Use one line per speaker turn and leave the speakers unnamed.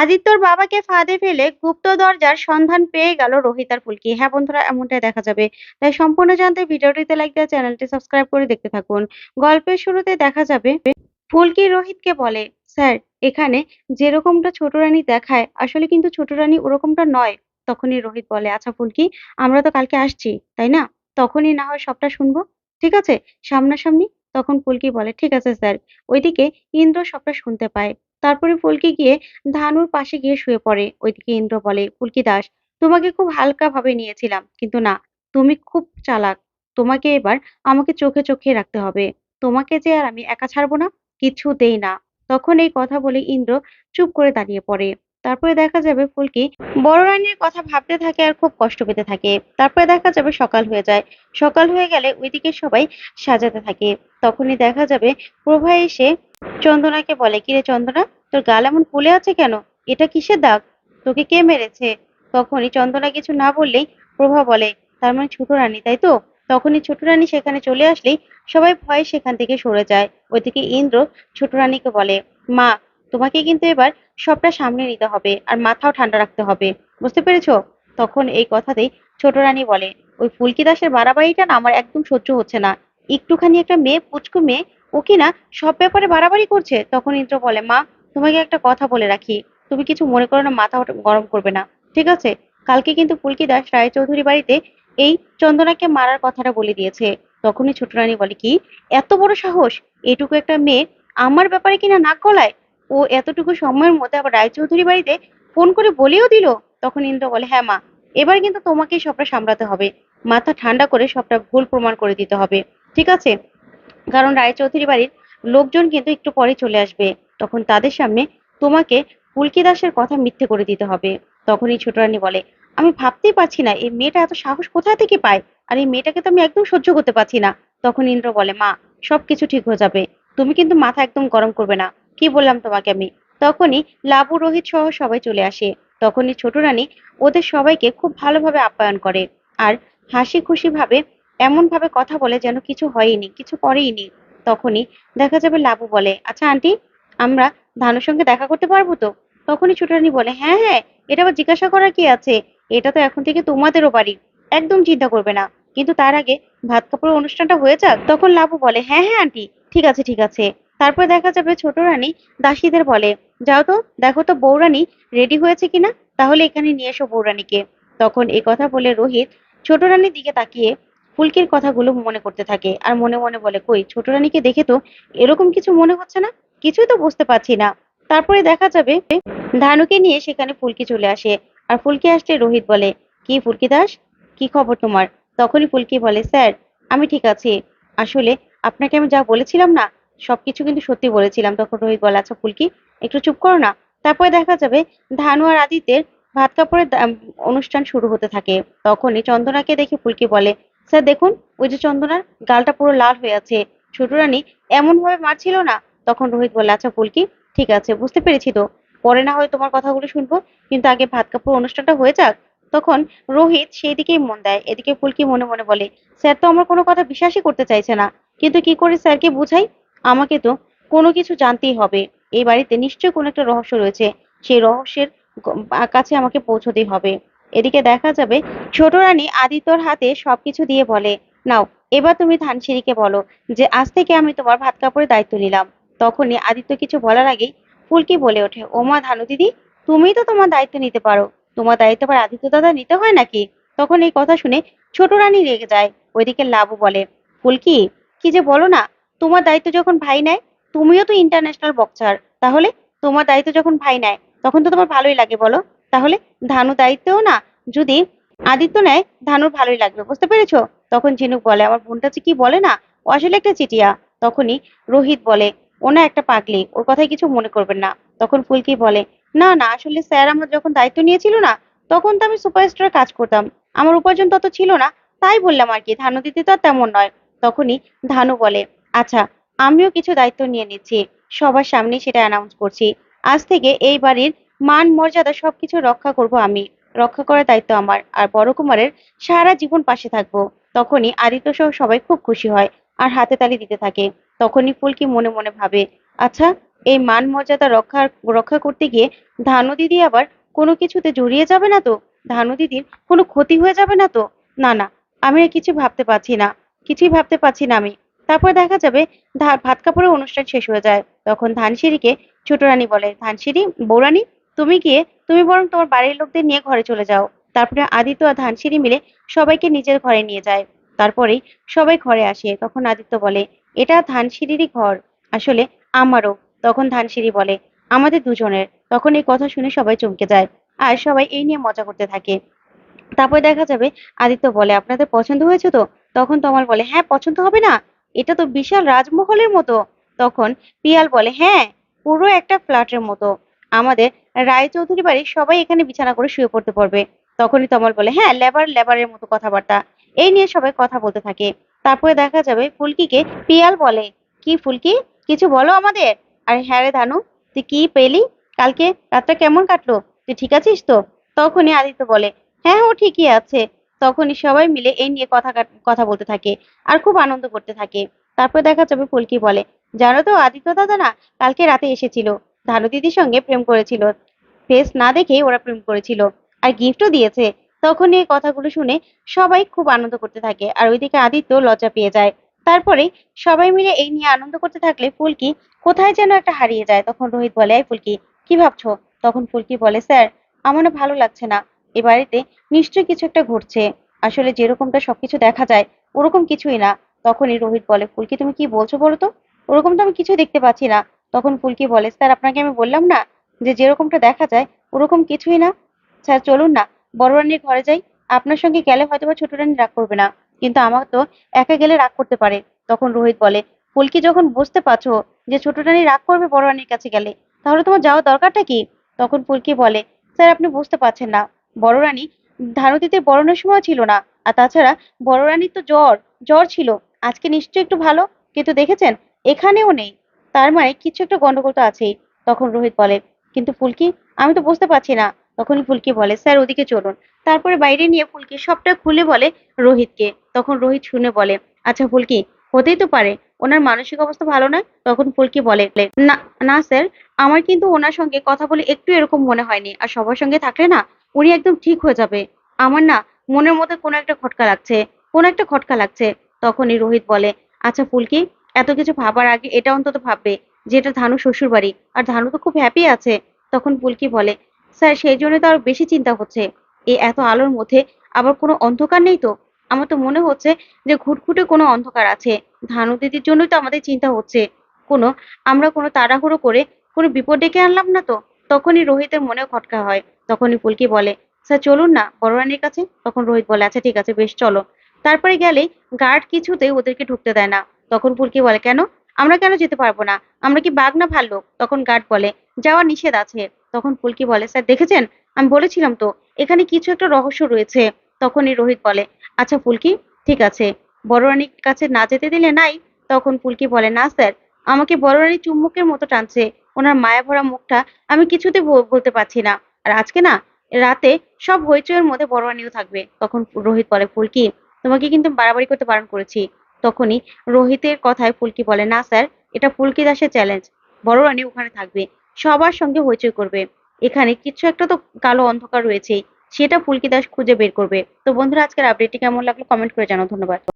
আদিত্যর বাবাকে ফাঁদে ফেলে গুপ্ত দরজার সন্ধান পেয়ে গেল রোহিত আর ফুলকি। হ্যাঁ বন্ধুরা, এমনটাই দেখা যাবে। তাই সম্পূর্ণ জানতে ভিডিওটিতে লাইক দেওয়া চ্যানেলটি সাবস্ক্রাইব করে দেখতে থাকুন। গল্পের শুরুতে দেখা যাবে, ফুলকি রোহিতকে বলে, স্যার, এখানে যেরকমটা ছোট রানী দেখায়, আসলে কিন্তু ছোট রানী ওরকমটা নয়। তখনই রোহিত বলে আচ্ছা ফুলকি, আমরা তো কালকে আসছি, তাই না? তখনই না হয় সবটা শুনব, ঠিক আছে? সামনাসামনি তখন ফুলকি বলে, ঠিক আছে স্যার। ওইদিকে ইন্দ্র সবটা শুনতে পায়। তারপরে ফুলকি গিয়ে ধানুর পাশে গিয়ে শুয়ে পড়ে। ওইদিকে ইন্দ্র বলে, ফুলকি দাস, তোমাকে খুব হালকা ভাবে নিয়েছিলাম। কিন্তু না, তুমি খুব চালাক। তোমাকে এবার আমাকে চোখে চোখে রাখতে হবে। তোমাকে যে আর আমি একা ছাড়বো না, কিছুতেই না। তখন এই কথা বলে ইন্দ্র চুপ করে দাঁড়িয়ে পড়ে। তারপরে দেখা যাবে ফুলকি বড় রানীর কথা ভাবতে থাকে আর খুব কষ্ট পেতে থাকে। তারপরে দেখা যাবে সকাল হয়ে যায়। সকাল হয়ে গেলে ওইদিকে সবাই সাজাতে থাকে। তখনই দেখা যাবে প্রভা এসে চন্দনাকে বলে, কিরে চন্দনা, তোর গাল এমন ফুলে আছে কেন? এটা কিসের দাগ? তোকে কে মেরেছে? তখনই চন্দনা কিছু না বললেই প্রভা বলে, তার মানে ছোট রানী, তাই তো? তখনই ছোট রানী সেখানে চলে আসলেই সবাই ভয়ে সেখান থেকে সরে যায়। ওইদিকে ইন্দ্র ছোট রানীকে বলে, মা, তোমাকে কিন্তু এবার সবটা সামনে নিতে হবে আর মাথাও ঠান্ডা রাখতে হবে। বুঝতে পেরেছ? তখন এই কথাতেই ছোট রানী বলে, ওই ফুলকি দাসের বাড়াবাড়িটা না আমার একদম সহ্য হচ্ছে না। একটুখানি একটা মেয়ে পুচকু মেয়ে ও কি না সব ব্যাপারে বাড়াবাড়ি করছে? তখন ইন্দ্র বলে, মা, তোমাকে একটা কথা বলে রাখি। তুমি কিছু মনে করো না, মাথা গরম করবে না। ঠিক আছে? কালকে কিন্তু ফুলকি দাস রায়চৌধুরী বাড়িতে এই চন্দনাকে মারার কথাটা বলে দিয়েছে। তখনই ছোট রানী বলে, কি? এত বড় সাহস? এটুকু একটা মেয়ে আমার ব্যাপারে কিনা নাক গলায়? ও এতটুকু সময়ের মধ্যে আবার রায়চৌধুরী বাড়িতে ফোন করে বলেও দিল? তখন ইন্দ্র বলে হ্যাঁ মা, এবার কিন্তু তোমাকেই সবটা সামলাতে হবে। মাথা ঠান্ডা করে সবটা ভুল প্রমাণ করে দিতে হবে। ঠিক আছে? কারণ রায়চৌধুরী বাড়ির লোকজন কিন্তু একটু পরে চলে আসবে। তখন তাদের সামনে তোমাকে ফুলকি দাসের কথা মিথ্যে করে দিতে হবে। তখনই ছোট রানী বলে, আমি ভাবতেই পারছি না, এই মেয়েটা এত সাহস কোথা থেকে পায়? আর এই মেয়েটাকে তো আমি একদম সহ্য করতে পারছি না। তখন ইন্দ্র বলে, মা, সবকিছু ঠিক হয়ে যাবে। তুমি কিন্তু মাথা একদম গরম করবে না। কি বললাম তোমাকে আমি? তখনই লাবু রোহিত সহ সবাই চলে আসে। তখনই ছোট রানী ওদের সবাইকে খুব ভালোভাবে আপ্যায়ন করে। আর হাসি খুশি ভাবে এমন ভাবে কথা বলে যেন কিছু হয়নি কিছু করেইনি। তখনই দেখা যাবে লাবু বলে আচ্ছা আন্টি, আমরা ধানুর সঙ্গে দেখা করতে পারব তো? তখনই ছোট রানী বলে হ্যাঁ হ্যাঁ এটা আবার জিজ্ঞাসা করার কি আছে? এটা তো এখন থেকে তোমাদেরও বাড়ি, একদম চিন্তা করবে না। কিন্তু তার আগে ভাত কাপড়ের অনুষ্ঠানটা হয়ে যাক। তখন লাবু বলে হ্যাঁ হ্যাঁ আন্টি, ঠিক আছে ঠিক আছে। তারপর দেখা যাবে ছোট রানী দাসীদের বলে, যাও তো, দেখো তো বৌরানী রেডি হয়েছে কিনা? তাহলে এখানে নিয়ে এসো বৌরানীকে তখন এই কথা বলে রোহিত ছোট রানীর দিকে তাকিয়ে ফুলকির কথাগুলো মনে করতে থাকে আর মনে মনে বলে, কই, ছোট রানীকে দেখে তো এরকম কিছু মনে হচ্ছে না? কিছুই তো বুঝতে পারছি না। তারপরে দেখা যাবে ধানুকে নিয়ে সেখানে ফুলকি চলে আসে আর ফুলকি আসলে রোহিত বলে, কি ফুলকি দাস? কি খবর তোমার? তখনই ফুলকি বলে, স্যার, আমি ঠিক আছি। আসলে আপনাকে আমি যা বলেছিলাম না, সবকিছু কিন্তু সত্যি বলেছিলাম। তখন রোহিত বলে আচ্ছা ফুলকি, একটু চুপ করো না। তারপরে দেখা যাবে ধানু আর আদিত্যের ভাত কাপড়ের অনুষ্ঠান শুরু হতে থাকে। তখনই চন্দনাকে দেখে ফুলকি বলে স্যার, দেখুন, ওই যে চন্দনার গালটা পুরো লাল হয়ে আছে। ছোট রানী এমন ভাবে মারছিল না? তখন রোহিত বলে আচ্ছা ফুলকি, ঠিক আছে, বুঝতে পেরেছি তো। পরে না হয় তোমার কথাগুলো শুনব, কিন্তু আগে ভাত কাপড় অনুষ্ঠানটা হয়ে যাক। তখন রোহিত সেই দিকেই মন দেয়, এদিকে ফুলকি মনে মনে বলে, স্যার তো আমার কোনো কথা বিশ্বাসই করতে চাইছে না। কিন্তু কি করে স্যারকে বুঝাই? আমাকে তো কোনো কিছু জানতেই হবে। এই বাড়িতে নিশ্চয়ই কোনো একটা রহস্য রয়েছে। সেই রহস্যের কাছে আমাকে পৌঁছতেই হবে। এদিকে দেখা যাবে ছোট রানী আদিত্যর হাতে সবকিছু দিয়ে বলে, নাও, এবার তুমি ধানসিঁড়িকে বলো যে আজ থেকে আমি তোমার ভাত কাপড়ের দায়িত্ব নিলাম। তখনই আদিত্য কিছু বলার আগেই ফুলকি বলে ওঠে, ওমা ধানু দিদি তুমি তো তোমার দায়িত্ব নিতে পারো। তোমার দায়িত্ব আবার আদিত্য দাদা নিতে হয় নাকি? তখন এই কথা শুনে ছোট রানী রেগে যায়। ওইদিকে লাবু বলে, ফুলকি, কি যে বলো না, তোমার দায়িত্ব যখন ভাই নেয়, তুমিও তো ইন্টারন্যাশনাল বক্সার তাহলে তোমার দায়িত্ব যখন ভাই নেয়, তখন তো তোমার ভালোই লাগে, বলো? তাহলে ধানু দায়িত্বও না, যদি আদিত্য নেয়, ধানুর ভালোই লাগবে, বুঝতে পেরেছ? তখন ঝিনুক বলে, আমার বোনটা যে কি বলে না আসলে একটা চিটিয়া। তখনই রোহিত বলে, ও না একটা পাগলি, ওর কথায় কিছু মনে করবেন না। তখন ফুলকি বলে, না না, আসলে স্যার আমার যখন দায়িত্ব নিয়েছিল না, তখন তো আমি সুপারস্টার কাজ করতাম। আমার উপার্জন তত ছিল না, তাই বললাম আর কি, ধানু দিতে তো তেমন নয়। তখনই ধানু বলে আচ্ছা আমিও কিছু দায়িত্ব নিয়ে নিচ্ছি, সবার সামনে সেটা অ্যানাউন্স করছি। আজ থেকে এই বাড়ির মান, মর্যাদা সবকিছু রক্ষা করব আমি। রক্ষা করার দায়িত্ব আমার। আর বড় কুমারের সারা জীবন পাশে থাকব। তখনই আদিত্য সহ সবাই খুব খুশি হয় আর হাতে তালি দিতে থাকে। তখনই ফুলকি মনে মনে ভাবে আচ্ছা এই মান, মর্যাদা রক্ষা রক্ষা করতে গিয়ে ধানু দিদি আবার কোনো কিছুতে জড়িয়ে যাবে না তো? ধানু দিদির কোনো ক্ষতি হয়ে যাবে না তো? না না, আমি কিছু ভাবতে পারছি না, কিছুই ভাবতে পারছি না আমি। তারপর দেখা যাবে ভাত কাপড়ের অনুষ্ঠান শেষ হয়ে যায়। তখন ধানসিঁড়িকে ছোট রানী বলে, ধানসিঁড়ি বৌরানী তুমি গিয়ে, তুমি বরং তোমার বাড়ির লোকদের নিয়ে ঘরে চলে যাও। তারপরে আদিত্য আর ধানসিঁড়ি মিলে সবাইকে নিজের ঘরে নিয়ে যায়। তারপরেই সবাই ঘরে আসে। তখন আদিত্য বলে, এটা ধানসিঁড়িরই ঘর। আসলে আমারও। তখন ধানসিঁড়ি বলে, আমাদের দুজনের। তখন এই কথা শুনে সবাই চমকে যায় আর সবাই এই নিয়ে মজা করতে থাকে। তারপর দেখা যাবে, আদিত্য বলে, আপনাদের পছন্দ হয়েছে তো? তখন তমাল বলে হ্যাঁ পছন্দ হবে না। এটা তো বিশাল রাজমহলের মতো। তখন পিয়াল বলে হ্যাঁ পুরো একটা ফ্ল্যাটের মতো। আমাদের রায়চৌধুরী বাড়ির সবাই এখানে বিছানা করে শুয়ে পড়তে পারবে তখনই তমল বলে হ্যাঁ লেবার, লেবারের মতো কথাবার্তা। এই নিয়ে সবাই কথা বলতে থাকে। তারপরে দেখা যাবে ফুলকিকে পিয়াল বলে। কি ফুলকি? কিছু বলো আমাদের? আর হ্যাঁ রে ধানু, তুই কি পেলি? কালকে রাতটা কেমন কাটলো? তুই ঠিক আছিস তো? তখনই আদিত্য বলে হ্যাঁ ও ঠিকই আছে। তখনই সবাই মিলে এই নিয়ে কথা কথা বলতে থাকে আর খুব আনন্দ করতে থাকে। তারপর দেখা যাবে ফুলকি বলে, জানো তো আদিত্য দাদা না কালকে রাতে এসেছিল। ধানু দিদির সঙ্গে প্রেম করেছিল। ফেস না দেখেই ওরা প্রেম করেছিল। আর গিফটও দিয়েছে। তখন এই কথাগুলো শুনে সবাই খুব আনন্দ করতে থাকে। আর ওইদিকে আদিত্য লজ্জা পেয়ে যায়। তারপরে সবাই মিলে এই নিয়ে আনন্দ করতে থাকলে ফুলকি কোথায় যেন একটা হারিয়ে যায়। তখন রোহিত বলে, এই ফুলকি, কি ভাবছ? তখন ফুলকি বলে, স্যার, আমার ভালো লাগছে না। এ বাড়িতে নিশ্চয়ই কিছু একটা ঘটছে। আসলে যেরকমটা সবকিছু দেখা যায়, ওরকম কিছুই না। তখনই রোহিত বলে, ফুলকি, তুমি কি বলছো বলো তো? ওরকম তো আমি কিছু দেখতে পাচ্ছি না। তখন ফুলকি বলে, স্যার, আপনাকে আমি বললাম না যে যেরকমটা দেখা যায় ওরকম কিছুই না। স্যার, চলুন না বড় রানীর ঘরে যাই। আপনার সঙ্গে গেলে হয়তো বা ছোট রানী রাগ করবে না, কিন্তু আমার তো একা গেলে রাগ করতে পারে। তখন রোহিত বলে, ফুলকি, যখন বুঝতে পারছ যে ছোট রানী রাগ করবে বড় রানীর কাছে গেলে, তাহলে তোমার যাওয়ার দরকারটা কি? তখন ফুলকি বলে, স্যার, আপনি বুঝতে পারছেন না বড় রানী ধানতিতে বরণের সময় ছিল না, আর তাছাড়া বড় রানীর তো জ্বর জ্বর ছিল। আজকে নিশ্চয়ই একটু ভালো, কিন্তু দেখেছেন, এখানেও নেই। তার মানে কিছু একটা গন্ডগোল তো আছেই, তখন রোহিত বলে, কিন্তু ফুলকি, আমি তো বুঝতে পারছি না, তখনই ফুলকি বলে, স্যার, ওদিকে চলুন। তারপরে বাইরে নিয়ে ফুলকি সবটা খুলে বলে রোহিতকে, তখন রোহিত শুনে বলে আচ্ছা ফুলকি, হতেই তো পারে, ওনার মানসিক অবস্থা ভালো নয় তখন ফুলকি বলে, না না স্যার, আমার কিন্তু ওনার সঙ্গে কথা বলে একটু এরকম মনে হয়নি, আর সবার সঙ্গে থাকলে না, উনি একদম ঠিক হয়ে যাবে। আমার না মনের মধ্যে কোনো একটা খটকা লাগছে, কোনো একটা খটকা লাগছে। তখনই রোহিত বলে আচ্ছা ফুলকি এত কিছু ভাবার আগে এটা অন্তত ভাববে যে এটা ধানু শ্বশুর বাড়ি। আর ধানু তো খুব হ্যাপি আছে। তখন পুলকি বলে, স্যার, সেই জন্য তো আরও বেশি চিন্তা হচ্ছে। এই এত আলোর মধ্যে আবার কোনো অন্ধকার নেই তো? আমার তো মনে হচ্ছে যে ঘুটঘুটে কোনো অন্ধকার আছে। ধানু দিদির জন্যই তো আমাদের চিন্তা হচ্ছে। কোনো, আমরা কোনো তাড়াহুড়ো করে কোনো বিপদ ডেকে আনলাম না তো? তখনই রোহিতের মনে খটকা হয়। তখনই পুলকি বলে, স্যার, চলুন না, বড় রানীর কাছে? তখন রোহিত বলে আচ্ছা ঠিক আছে, বেশ, চলো। তারপরে গেলেই গার্ড কিছুতেই ওদেরকে ঢুকতে দেয় না। তখন ফুলকি বলে, কেন? আমরা কেন যেতে পারব না? আমরা কি বাঘ না ভাল্লুক? তখন গার্ড বলে, যাওয়া নিষেধ আছে। তখন ফুলকি বলে, স্যার, দেখেছেন? আমি বলেছিলাম তো, এখানে কিছু একটা রহস্য রয়েছে। তখনই রোহিত বলে আচ্ছা ফুলকি ঠিক আছে। বড় রানীর কাছে না যেতে দিলে নাই? তখন ফুলকি বলে, না, স্যার, আমাকে বড় রানী চুম্বকের মতো টানছে। ওনার মায়া ভরা মুখটা আমি কিছুতে বল- বলতে পারছি না। আর আজকে না, রাতে সব হইচইয়ের মধ্যে বড় রানীও থাকবে। তখন রোহিত বলে ফুলকি তোমাকে কিন্তু বাড়াবাড়ি করতে বারণ করেছি। তখনই রোহিতের কথায় ফুলকি বলে, না স্যার, এটা ফুলকি দাসের চ্যালেঞ্জ বড় রানী ওখানে থাকবে, সবার সঙ্গে হইচই করবে। এখানে কিছু একটা তো কালো অন্ধকার রয়েছেই, সেটা ফুলকি দাস খুঁজে বের করবে। তো বন্ধুরা, আজকের আপডেটটি কেমন লাগল? কমেন্ট করে জানাও, ধন্যবাদ।